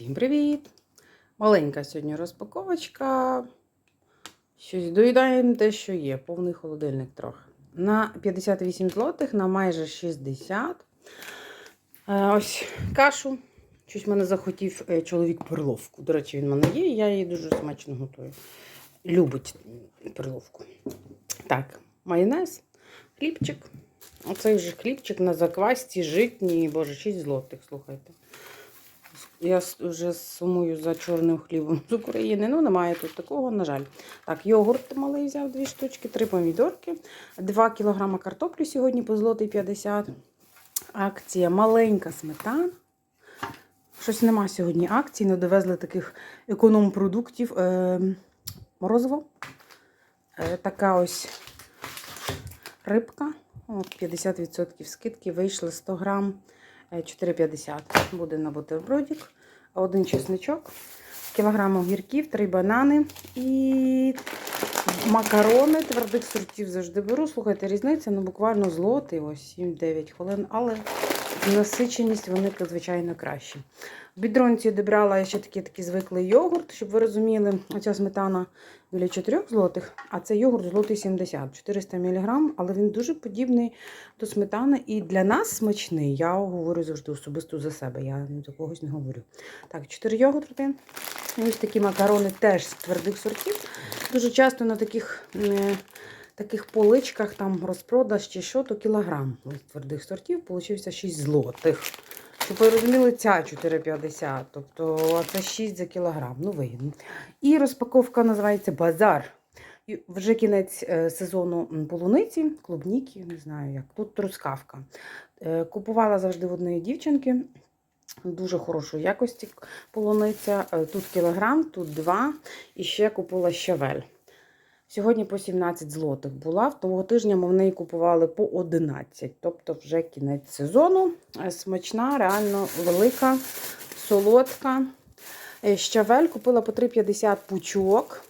Всім привіт! Маленька сьогодні розпаковочка. Щось доїдаємо те, що є. Повний холодильник трохи. На 58 злотих, на майже 60. Е, Ось кашу. Щось мене захотів е, чоловік перловку. До речі, він в мене є, я її дуже смачно готую. Любить перловку. Так, майонез, хлібчик. Оцей же хлібчик на заквасті, житній, боже, 6 злотих, слухайте. Я вже сумую за чорним хлібом з України. Ну, немає тут такого, на жаль. Так, йогурт малий взяв дві штучки, три помідорки, 2 кілограма картоплі сьогодні по злотий 50. Акція маленька сметана. Щось нема сьогодні акцій, не довезли таких економ-продуктів. Е, морозиво. Е, така ось рибка. От 50% скидки вийшли 100 грам. Е, 4,50 буде на бутербродик. Один чесничок, кілограм огірків, три банани і макарони твердих сортів завжди беру. Слухайте, різниця, ну буквально злотий, ось 7-9 хвилин, але насиченість вони, звичайно, кращі. В бідронці добрала я ще такий, такий звиклий йогурт, щоб ви розуміли, оця сметана біля 4 злотих, а це йогурт злотий 70, 400 мг, але він дуже подібний до сметани і для нас смачний. Я говорю завжди особисто за себе, я до когось не говорю. Так, 4 йогурти. Ось такі макарони теж з твердих сортів. Дуже часто на таких, е, таких поличках там розпродаж чи що, то кілограм твердих сортів получився 6 злотих. Щоб ви розуміли, ця 4,50, тобто це 6 за кілограм, ну вигідно. І розпаковка називається Базар. І вже кінець е, сезону полуниці, клубніки, не знаю як. Тут трускавка. Е, Купувала завжди в одної дівчинки. Дуже хорошої якості полуниця. Е, Тут кілограм, тут два. І ще купила щавель. Сьогодні по 17 злотих була. В того тижня ми в неї купували по 11. Тобто вже кінець сезону. Е, Смачна, реально велика, солодка. Е, Щавель купила по 3,50 пучок.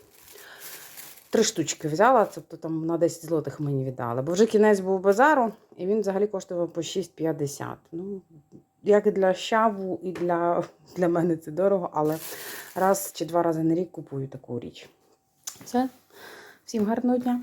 Три штучки взяла, тобто там на 10 злотих мені віддали. Бо вже кінець був базару, і він взагалі коштував по 6,50. Ну, як і для щаву, і для, для мене це дорого, але раз чи два рази на рік купую таку річ. Все. Всім гарного дня!